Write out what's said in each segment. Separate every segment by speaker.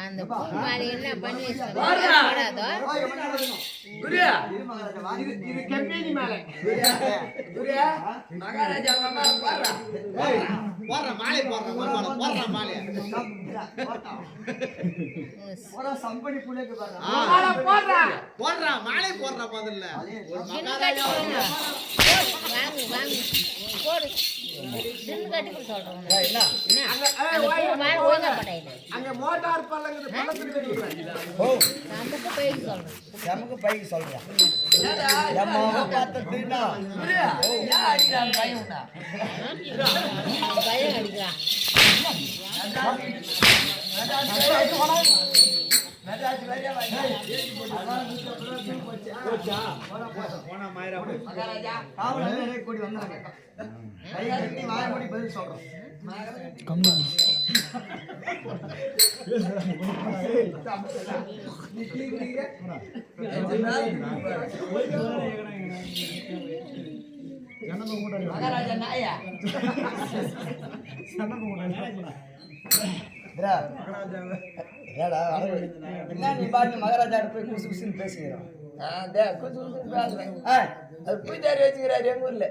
Speaker 1: அந்த பூ மாலை என்ன பண்ணி
Speaker 2: இது கம்பெனி மேல குரு மகாராஜா மாமா பாடுறா
Speaker 3: ஏய், போடுற மாலை போடுற மருமகளை போடுற மாலை
Speaker 4: சம்படி புள்ளைக்கு பாரு
Speaker 2: மாலை போடுறா
Speaker 3: போடுறா மாலை போடுற முதல்ல ஒரு
Speaker 1: சின்ன
Speaker 3: மகாராஜா
Speaker 1: கட்டி வாங்கு வாங்கு போடு சின்ன கட்டி சொல்றோம் என்ன
Speaker 2: அங்க மோட்டார் கட்டிடுறேன்
Speaker 4: ஓ.
Speaker 1: நமக்கு
Speaker 4: பைக்கு சொல்றேன் எம்மாவை
Speaker 2: ஏன் அடிக்கிறான் பையன் உன்னை?
Speaker 1: பயம் அடிக்கிறான்.
Speaker 2: மகாராஜா நாயா
Speaker 4: ஏடா, ஏடா, நீ பாட்டு மகாராஜா போய் குசு குசுன்னு பேசுகிறோம்
Speaker 2: ஆ, டே, குசு குசுன்னு பேசுறேன்.
Speaker 4: ஆ,
Speaker 2: அது பூஜாரி வச்சுக்கிறாரு எங்க ஊர்ல.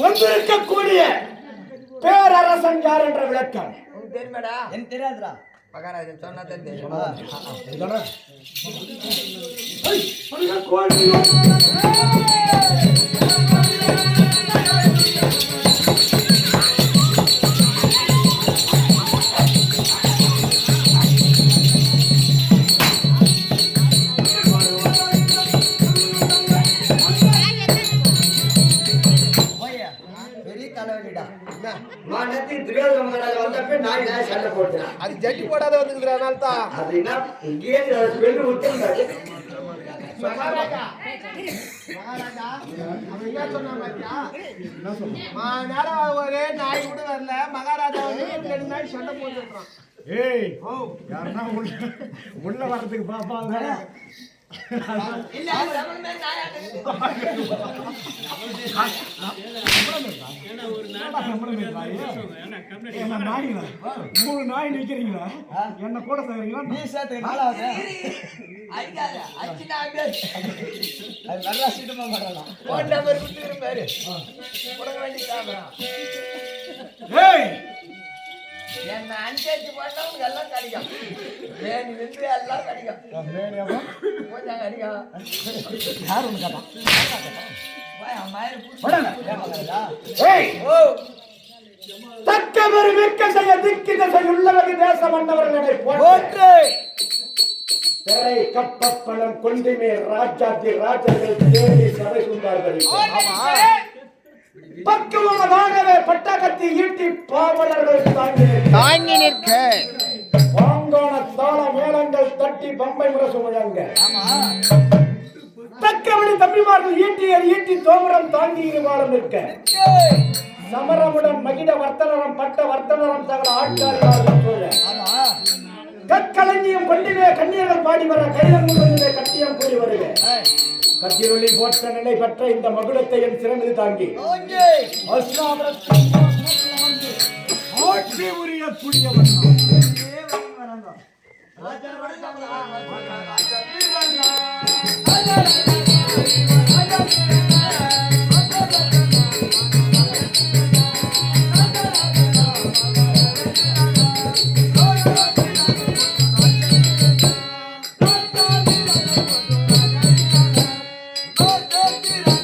Speaker 5: வந்திருக்கக்கூடிய பேரரசன் யார் என்ற விளக்கம்.
Speaker 2: தெரியுமாடா?
Speaker 4: எனக்கு தெரியாதுடா.
Speaker 2: மகாராஜன் சொன்னா
Speaker 5: விட்டுருந்தாரு
Speaker 2: மகாராஜா ஒரே நாய் கூட வரல மகாராஜா வந்து ரெண்டு நாய் சண்டை போட்டுருக்கான்
Speaker 5: ஏய் யாருன்னா உள்ள உள்ள வர்றதுக்கு பாப்பாங்க என்ன மூணு நாய் நிக்கிறீங்களா என்ன கூட சேர்றீங்களா
Speaker 4: நீ சேர்த்துக்க நாளாவது அது நல்லா சீட்டமா மாட்டலாம்
Speaker 2: போன் நம்பர்
Speaker 5: ஏய்
Speaker 2: என்ன அனுசரிச்சு போட்டா உனக்கு எல்லாம் கிடைக்கும். வேணி நின்று எல்லாம் கிடைக்கும். கொஞ்சம் கிடைக்கும்
Speaker 5: யார் ஒன்று கேட்டான்
Speaker 2: போய் அம்மாயிரம் புடிச்சு.
Speaker 5: உடனே. ஏய்!
Speaker 2: ஓ!
Speaker 5: தக்க ஒரு மிக்க செய்ய திக்கு திசை மன்னவர்களை திரை கப்பப்பணம் கொண்டுமே ராஜாத்தி ராஜர்கள் தேடி சபை கொண்டார்கள் பக்குவமாகவே பட்டாக்கத்தி ஈட்டி பாவலர்கள் தாங்கி.
Speaker 2: தாங்கி நிற்க.
Speaker 5: பாங்கான தாள மேளங்கள் தட்டி பம்பை முரசு முழங்க தக்கவழி தம்பிமார்கள் ஈட்டியர் ஈட்டி தோமரம் தாங்கி இருவாரம் நிற்க. சமரமுடன் மகிட வர்த்தனரம் பட்ட வர்த்தனரம் தகர ஆட்சியாளர்கள் சூழ கற்களஞ்சியம் கொண்டிலே கன்னியர்கள் பாடி வர கைதங்குகளிலே கட்டியம் கூறி வருக. கத்திரொளி போற்ற நிலை பெற்ற இந்த மகுடத்தை என் சிறந்து தாங்கி
Speaker 4: ஓகே
Speaker 5: அஸ்லாபுரத்தில் ஆட்சி
Speaker 4: Thank you.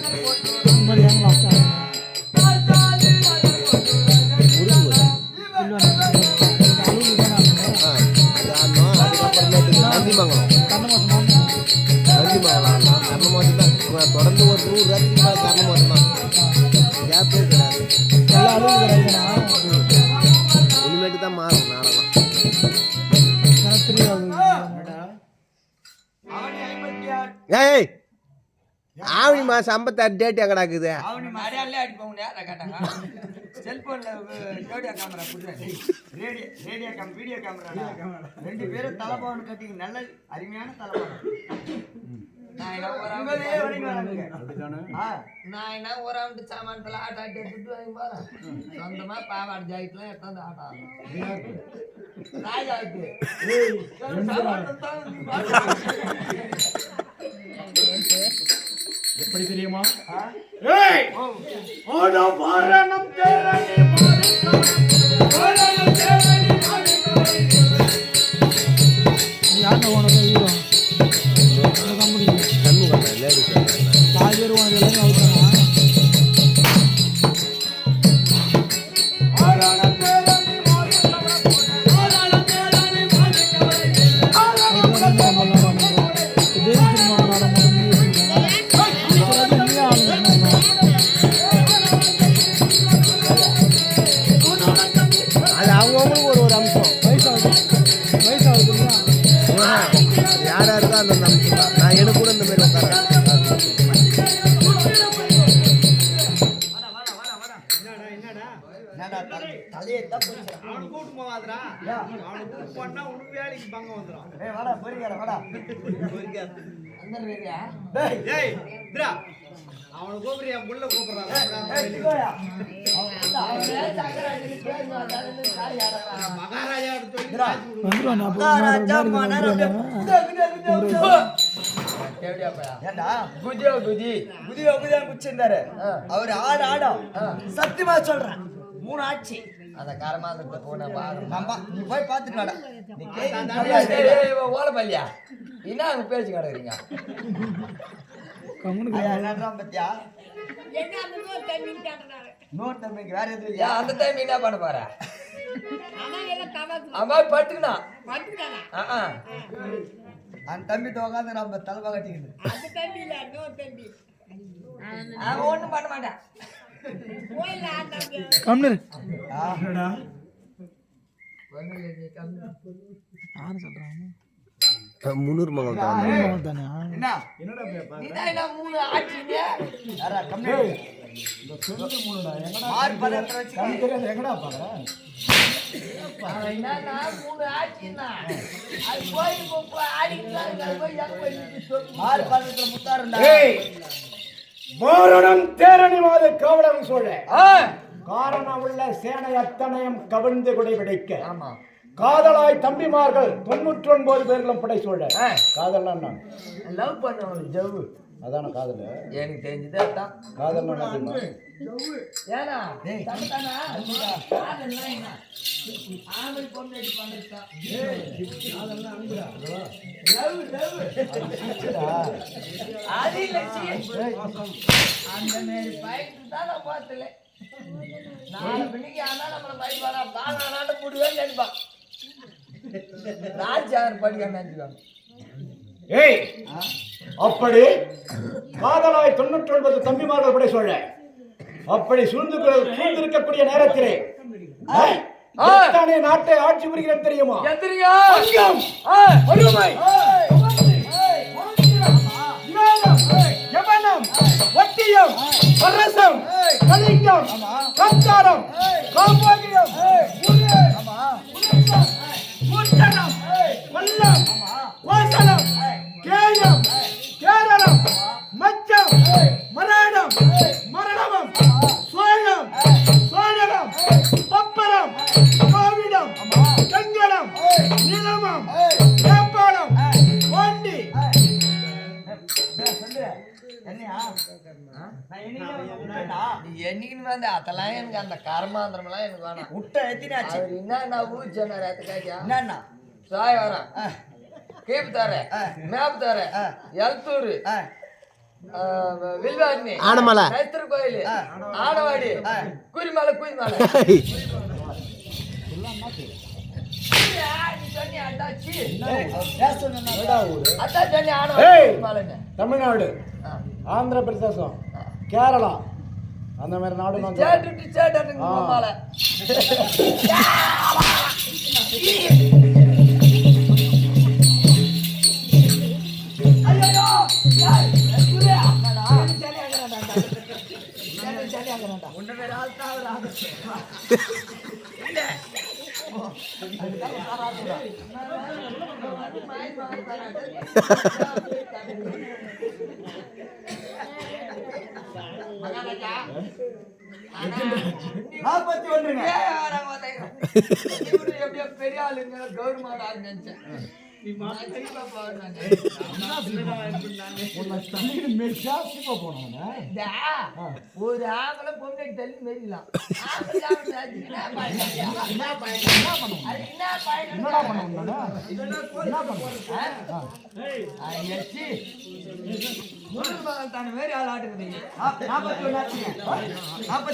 Speaker 4: Radio radio game video camera ரெண்டு பேரும் தலைப்பாவன் கட்டிங்க நல்ல அருமையான தலைப்பாவன் நான் என்ன ஒரு ஐம்பதே வரைக்கும் வராங்க ஆ?
Speaker 6: நான் என்ன ஒரு ஆண்டு சாமான்ல ஆட்ட ஆட்டி எடுத்துட்டு வாங்கி போறேன். சொந்தமா பாவாடை ஜாக்கெட்லாம் எடுத்தாந்து ஆட்ட ராஜாவுக்கு
Speaker 5: எப்படி தெரியுமா? ஏய்! தேரணி தேரணி மாணிக்கம்
Speaker 7: சண்முகம்
Speaker 3: பங்கம் வந்துடும்
Speaker 2: ஏய் வாடா. பொறிக்கார வாடா
Speaker 3: டேய் டேய் இந்திரா. அவனை என் புள்ள கூப்பிடுறான்
Speaker 2: ஏய் சிவாயா
Speaker 3: மகாராஜா
Speaker 2: குச்சிருந்தாரு அவர் ஆடு ஆடம். சத்தியமா சொல்றேன். மூணு ஆட்சி
Speaker 6: அந்த கரமாந்தத்தை போன பாரு.
Speaker 2: நம்ம நீ போய் பாத்துக்கலாடா நீ
Speaker 6: ஏய், ஓலை பள்ளியா என்ன அங்க பேச்சு கிடக்குறீங்க
Speaker 2: பத்தியா? நோட் தம்பிக்கு வேற எதுவும் இல்லையா?
Speaker 6: அந்த டைம் என்ன பண்ண போற? அம்மா பட்டுக்கணும் ஆ, ஆ.
Speaker 2: அந்த தம்பி உட்காந்து நம்ம தலைமை கட்டிக்கிது
Speaker 6: அவன் ஒண்ணும் பண்ண மாட்டான்.
Speaker 7: முன்னூறு மகள் தான்?
Speaker 2: என்ன?
Speaker 6: நீதான் என்ன மூணு ஆட்சிங்க
Speaker 2: யாரா? கம்மி ஆறு பதத்துல வச்சு
Speaker 6: அவன் என்னன்னா மூணு ஆட்சின்னா அது போய் இப்போ போய் ஆடிக்கலாம் அது போய் எங்க போய் நிக்குது சொல்லு.
Speaker 2: ஆறு பதத்துல முத்தாருண்டா.
Speaker 5: ஏய் வாரணம் தேரணி மாத காவலன் சொல்ல.
Speaker 6: ஆ,
Speaker 5: காரணம் உள்ள சேனை அத்தனையும் கவிழ்ந்து குடை பிடிக்க
Speaker 6: ஆமா.
Speaker 5: காதலாய் தம்பிமார்கள் தொண்ணூற்றி ஒன்பது பேர்களும் படை சொல்ல.
Speaker 6: ஆ,
Speaker 5: காதல்னா என்ன?
Speaker 6: லவ் பண்ணவன் ஜவ்வு.
Speaker 5: அதான காதல்
Speaker 6: எனக்கு தெரிஞ்சது அதான்
Speaker 5: என்ன தெரியுமா?
Speaker 6: ஏன்னா தப்புதானா? காதல்னா என்ன? ஆம்பளை பொண்ணு அடி பண்ணிருக்கான். Love, love. அது இல்ல, சீ. அந்த மாதிரி பைக்கு தான் நான் பார்த்தல. நாலு மணிக்கு ஆனா நம்மள பயப்பாடா, பானானாட்டு புடுவேன்னு நினைப்பான். ராஜாவர் படிக்க நினைச்சுக்காங்க.
Speaker 5: ஏய் அப்படி காதலாய் தொண்ணூற்றி ஒன்பது தம்பிமார்கள் படை சொல்ல அப்படி சூழ்ந்து சூழ்ந்திருக்கக்கூடிய நேரத்திலே. நாட்டை ஆட்சி புரிகிறேன் தெரியுமா?
Speaker 6: எந்திரிங்க.
Speaker 5: பஞ்சம்,
Speaker 6: ஆ,
Speaker 2: முட்டை எத்தினாச்சு
Speaker 6: அவர் என்ன ஊர் சொன்னார் அதுக்காக
Speaker 2: என்னன்னா
Speaker 6: சாய் வரேன் கீப் தரேன் மேப் தரேன் எல்தூர்
Speaker 2: ஆ,
Speaker 6: வில்வாணி
Speaker 7: ஆனமலை.
Speaker 6: கைத்திர கோயில் ஆனவாடி
Speaker 2: ஏய்.
Speaker 6: குறிமலைன்னு
Speaker 5: தமிழ்நாடு ஆந்திர பிரதேசம் கேரளா அந்த மாதிரி நாடு
Speaker 6: ஒன்று
Speaker 4: நாற்பத்தி ஒன்றுங்க.
Speaker 6: எப்படியோ பெரிய ஆளுங்க கவர்மெண்ட் ஆள் நினைச்சேன். ஒரு ஆம்பளை பொண்ணை தள்ளி மெரிக்கலாம்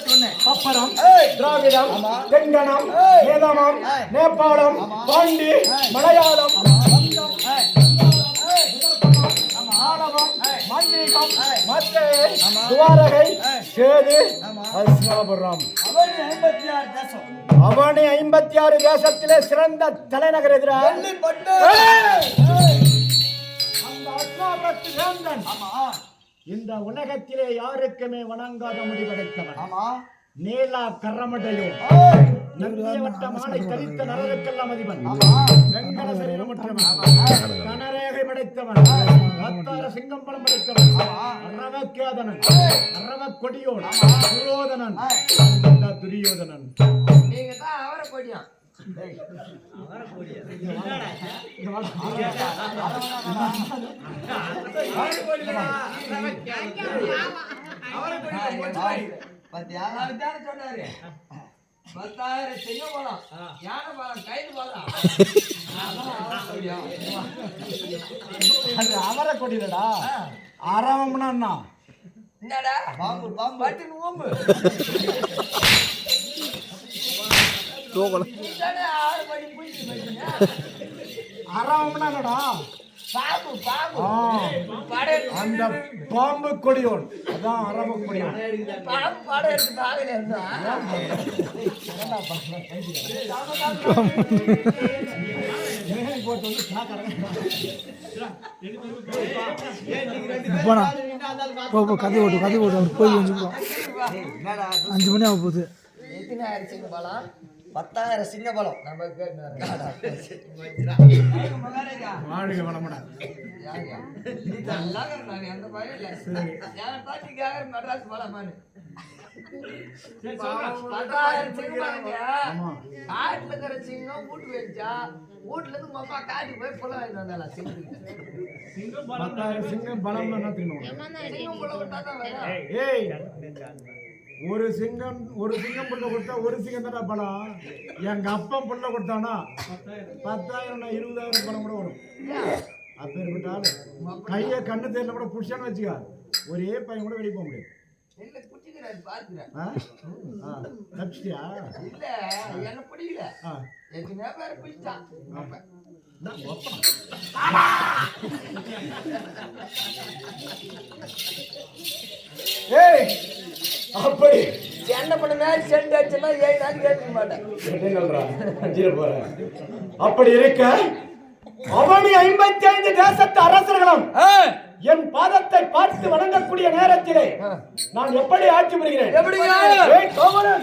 Speaker 6: என்ன
Speaker 5: திராவிடம் தெங்கணம் வேதமம் நேபாளம் பாண்டி மலையாளம் மத்தை துவாரகை சேது
Speaker 4: ஐம்பத்தி ஆறு
Speaker 5: அவனி ஐம்பத்தி ஆறு தேசத்திலே சிறந்த தலைநகர் எதிராக இந்த உலகத்திலே யாருக்குமே வணங்காத முடிவெடுத்தவன்
Speaker 4: ஆமா
Speaker 5: நீலா கரமடையோ நந்தியவட்ட மாலை கரித்த நலருக்கெல்லாம் அதிபன். கனரேகை படைத்தவன். அரவக்கேதனன் அரவ கொடியோன் துரோதனன் இந்த துரியோதனன்
Speaker 6: நீங்க தான் அவரை கொடியான்
Speaker 4: பாத்தியா
Speaker 6: அதுதானே சொன்னாரு பத்தாயிரம் செய்ய போலாம். யானை போலாம் கைது போலாம்.
Speaker 5: அது அவர அரவம்னா என்ன?
Speaker 6: என்னடா?
Speaker 4: பாம்பு பாம்பு.
Speaker 6: பட்டுன்னு ஓம்பு. ஆறு மணி பிடிச்சி போயிட்டீங்க
Speaker 5: அரவம்னா என்னடா? அந்த பாம்பு கொடியோன். அதான் அரவ கொடியோன்.
Speaker 3: போனா
Speaker 4: போ போ கதை ஓட்டு கதை ஓட்டு. அவர் போய் அஞ்சு மணி ஆக போகுது. பத்தாயிரம் சிங்க பலம்
Speaker 6: மகாராஜா
Speaker 5: வாழ்க வளமுடா
Speaker 6: மெட்ராஸ் போலாமான்னு. பத்தாயிரம் சிங்கம் பாருங்க. காட்டுல இருக்கிற சிங்கம் வீட்டுக்கு வந்துச்சா, வீட்டுல இருந்து உங்க அப்பா காட்டுக்கு போய் புலம் வாங்கிட்டு வந்தாளா.
Speaker 5: பத்தாயிரம் சிங்கம் பலம் என்ன தெரியுமா
Speaker 6: சிங்கம் புலம் விட்டா தான் வரும்.
Speaker 5: ஏய். ஒரு சிங்கம் ஒரு சிங்கம் புள்ள கொடுத்தா ஒரு சிங்கம் தானே பலம் எங்க அப்பன் புள்ள கொடுத்தானா? பத்தாயிரம் இருபதாயிரம் பணம் கூட வரும். அப்பேற்பட்டாலும் கையை கண்ணு தெரியல கூட புடிச்சான்னு வச்சுக்க. ஒரே பையன் கூட வெளியே போக முடியாது.
Speaker 6: இல்ல, குச்சிக்கிறாரு,
Speaker 5: தப்பிச்சிட்டியா?
Speaker 6: இல்ல, என்னை பிடிக்கல.
Speaker 5: ஏய் அப்படி.
Speaker 6: சண்டை பண்ண மாதிரி செண்டு அடிச்சுன்னா ஏழு நாள் கேட்க மாட்டேன்.
Speaker 5: என்னங்கள்ரா, அஞ்சிர போறேன். அப்படி இருக்க அவனி ஐம்பத்தி ஐந்து தேசத்து அரசர்களும் என் பாதத்தை பார்த்து வணங்கக்கூடிய நேரத்திலே நான் எப்படி ஆட்சி புரிகிறேன்?
Speaker 6: எப்படிங்க?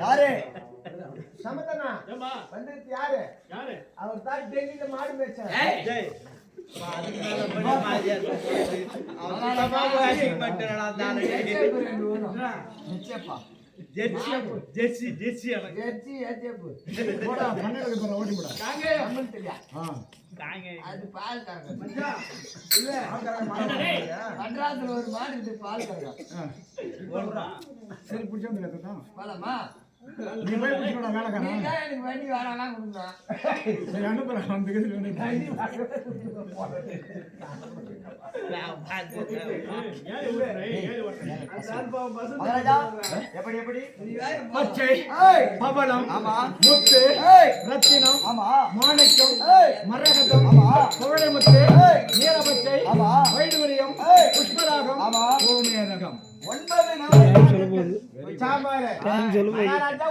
Speaker 4: யாரு? சமத்தனா வந்தது யாரு? அவர் தான் டெல்லியில மாடு மேய்ச்சார்.
Speaker 3: ஜெர்சி ஜெர்சி ஜெர்சி
Speaker 6: ஹெச்எப்
Speaker 5: போடா பண்ணையில போற ஓடி போடா.
Speaker 6: கம்மன் தெரியா?
Speaker 5: ஆ.
Speaker 6: அது பால் கறக்கும் இல்ல ஒரு மாடு பால் கறக்கும்
Speaker 5: ஆ. சரி பிடிச்ச வந்து கத்துதான்
Speaker 6: போலாமா? வண்டி கொடுக்கணும்
Speaker 5: சரி அனுப்புறேன்
Speaker 4: எப்படி எப்படி
Speaker 5: பச்சை பவளம் முத்து ரத்தினம் மாணிக்கம் மரகதம் பவழமுத்து நீலபச்சை வைடூரியம் புஷ்பராகம் கோமேதகம்
Speaker 4: ஒன்பது நாள்.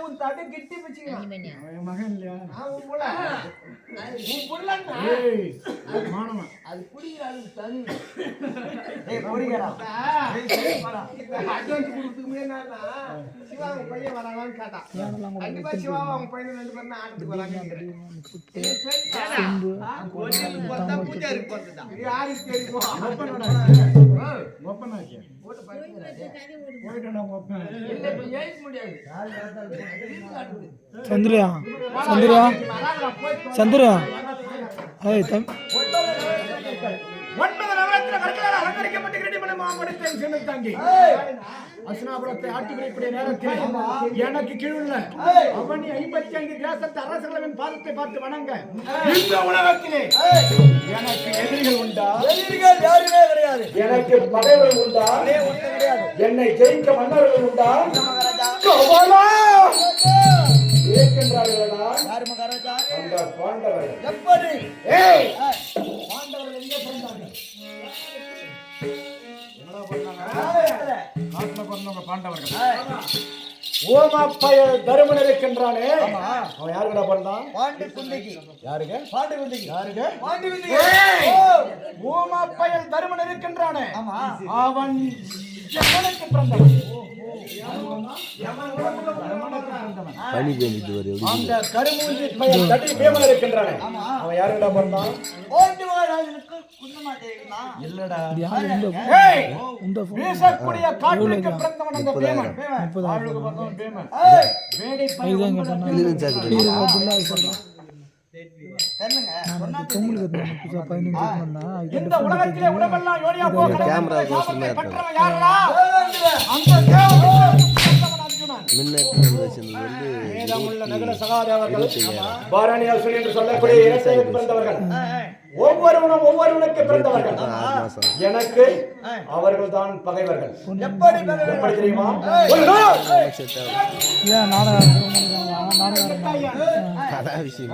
Speaker 6: உன் கிட்டி பிச்சுக்கலாம்
Speaker 1: இனிமேனியா
Speaker 5: அவன் மகன் இல்லையா?
Speaker 6: உன் புள்ளன்னா
Speaker 5: ஏய் மாணவன்.
Speaker 6: அது குடிக்கிற அளவுக்கு தனி.
Speaker 4: ஏய் பொடிகடா
Speaker 2: அட்வான்ஸ் கொடுத்துக்கு முன்னாடி சிவா அவங்க பையன் கண்டிப்பா சிவா ரெண்டு பேரும் வராங்க யாருக்கு தெரியுமா
Speaker 5: ஒப்பனாச்சு
Speaker 6: போட்டு படுத்துக்கிறாரு
Speaker 5: போயிட்டா
Speaker 6: இல்ல இப்ப முடியாது.
Speaker 8: ஏய் தம்
Speaker 5: ஒன்பது நவரத்தின கற்களால் மாமடத்தின் சின்ன தங்கி. அஸ்னாபுரத்தை ஆட்டி குறிப்பிடைய நேரத்தில் எனக்கு கீழுள்ள அவனி ஐம்பத்தி ஐந்து தேசத்து அரசர்களின் பாதத்தை பார்த்து வணங்க. இந்த உலகத்திலே எனக்கு எதிரிகள் உண்டா?
Speaker 4: எதிரிகள் யாருமே கிடையாது.
Speaker 5: எனக்கு பகைவர்கள் உண்டா? என்னை ஜெயிக்க மன்னர்கள் உண்டா? அந்த பாண்டவர்கள்
Speaker 4: எப்படி?
Speaker 5: ஏய்!
Speaker 4: பாண்டவர்கள்
Speaker 5: ஓமாப்பய தருமன் இருக்கின்றானே. அவன் யாருக்கடா பிறந்தான்
Speaker 4: பாண்டி குந்திக்கு
Speaker 5: யாருக்கு
Speaker 4: பாண்டி குந்திக்கு
Speaker 5: யாருக்கு
Speaker 4: பாண்டி குந்திக்கு
Speaker 5: ஏய்!
Speaker 4: ஓ!
Speaker 5: ஓமாப்பயல் தருமன் இருக்கின்றானே. அவன் யமனுக்கு பிறந்தவன். யமனுக்கு பிறந்தவன்.
Speaker 7: பனி பெஞ்சிட்டு வரு எப்படி
Speaker 5: அந்த கருமூஞ்சி பையன் தட்டி பேமன் இருக்கின்றானே. அவன் பிறந்தான்
Speaker 4: பாண்டி குந்தமா தெரியுமா
Speaker 5: இல்லடா.
Speaker 8: இந்த
Speaker 5: வீசக்கூடிய காற்றுக்கு பிறந்தவன் அந்த பேமன் ஆளுக்கு பிறந்தவன் பேமன். வேடை பையன்
Speaker 8: சொல்றேன்
Speaker 5: இந்த உலகத்திலே உடம்பெல்லாம் யோனியா? அந்த தேவன் ஒவ்வொருவனும் ஒவ்வொருவனுக்கு பிறந்தவர்கள். எனக்கு அவர்கள் தான் பகைவர்கள்.
Speaker 4: எப்படி?
Speaker 5: எப்படி தெரியுமா?
Speaker 8: நாடகம்
Speaker 7: விஷயம்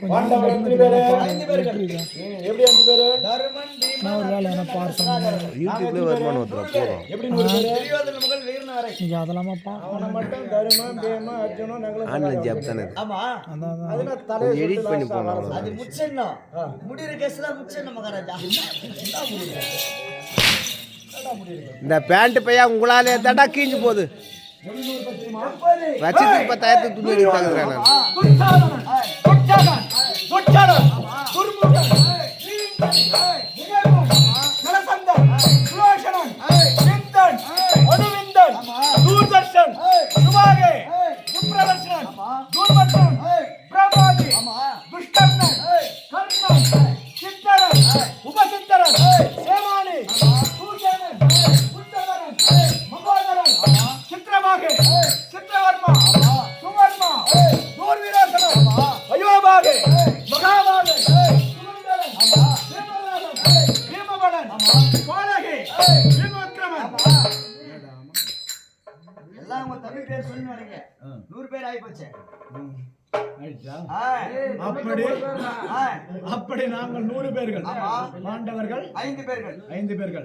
Speaker 8: பாஸ் ஆகுது பால்
Speaker 4: நூற்றி
Speaker 8: வாங்குறாங்க
Speaker 4: ஐந்து.
Speaker 5: நூற்றி ஐந்து சொல்லுங்கள். பாண்டவர் எத்தனை பேரு எப்படி அஞ்சு பேரு?
Speaker 4: தருமன்
Speaker 8: நான் ஒரு வேலை என்ன பார்சல்
Speaker 7: யூடியூப்ல வருமானம் வந்துடும் போதும்.
Speaker 5: எப்படி நூறு பேரு?
Speaker 4: துரியோதன மகள் வீரன் வரை
Speaker 8: நீங்க அதெல்லாமா பா
Speaker 5: அவனை மட்டும் தருமன் பேம அர்ஜுனன் நகுல
Speaker 7: ஆன்லைன் ஜாப் தானே இது.
Speaker 4: ஆமா.
Speaker 8: அதான் அதான்.
Speaker 5: அதுல தலையை
Speaker 7: கொஞ்சம் edit
Speaker 5: சுட்டு
Speaker 7: பண்ணி
Speaker 5: last ஆ
Speaker 7: போடணும்
Speaker 5: வரணும்.
Speaker 4: அது முச்சென்னம் முடிகிற கேஸ்ல முச்சென்னம் மகாராஜா.
Speaker 7: இந்த பேண்ட் பையா உங்களாலே தடா கீஞ்சு போகுது. வச்சதுக்கு பத்தாயிரத்துக்கு துணி எடுத்தாங்க நான்
Speaker 5: பாண்டவர்கள்
Speaker 4: ஐந்து பேர்கள்.
Speaker 5: ஐந்து பேர்கள்.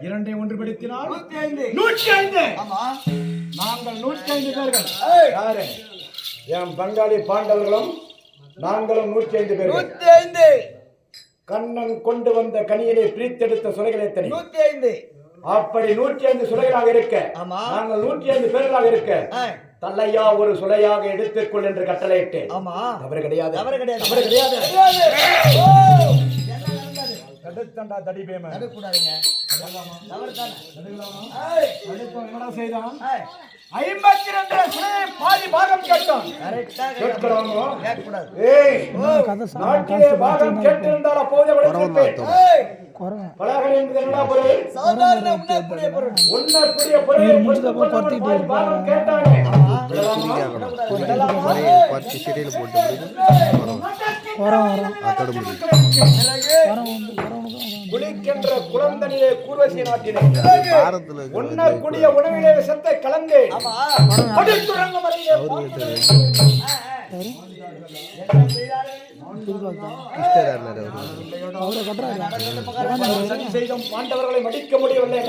Speaker 5: இரண்டை ஒன்றுபடுத்தினால்
Speaker 4: நூத்தி ஐந்து.
Speaker 5: நூற்றி ஐந்து.
Speaker 4: ஆமா.
Speaker 5: நாங்கள் நூற்றி ஐந்து பேர்கள். யாரு? என் பங்காளி பாண்டவர்களும் நாங்களும் நூற்றி ஐந்து பேர்கள்.
Speaker 4: நூத்தி ஐந்து.
Speaker 5: கண்ணன் கொண்டு வந்த கனியிலே பிரித்தெடுத்த சுரைகள் எத்தனை?
Speaker 6: நூத்தி ஐந்து.
Speaker 5: அப்படி நூற்றி ஐந்து சுளைகளாக இருக்க. நாங்கள் நூற்றி ஐந்து பேர்களாக இருக்க.
Speaker 6: ஆ,
Speaker 5: தலையா ஒரு சுளையாக எடுத்துக்கொள் என்று கட்டளையிட்டு
Speaker 6: ஆமா.
Speaker 5: தவறு கிடையாது.
Speaker 6: தவறு கிடையாது.
Speaker 5: தவறு கிடையாது. தடுத்தண்டா என்னடா செய்தான்?
Speaker 6: ஆ,
Speaker 5: ஐம்பத்தி ரெண்டு பாதி பாகம் கேட்டோம். பாகம் கேட்டிருந்தால் அப்போதே
Speaker 7: சிறையில் போட்டு
Speaker 8: குறவன் வரும்.
Speaker 7: அதோட முடியும்
Speaker 8: அதான்
Speaker 5: குளிக்கின்ற குளந்தனிலே கூர்வசி நாட்டிலே
Speaker 7: பாரத்தில்
Speaker 5: உண்ணக்கூடிய உணவிலே விஷத்தை கலந்து பாண்டவர்களை மடிக்க முடியவில்லை.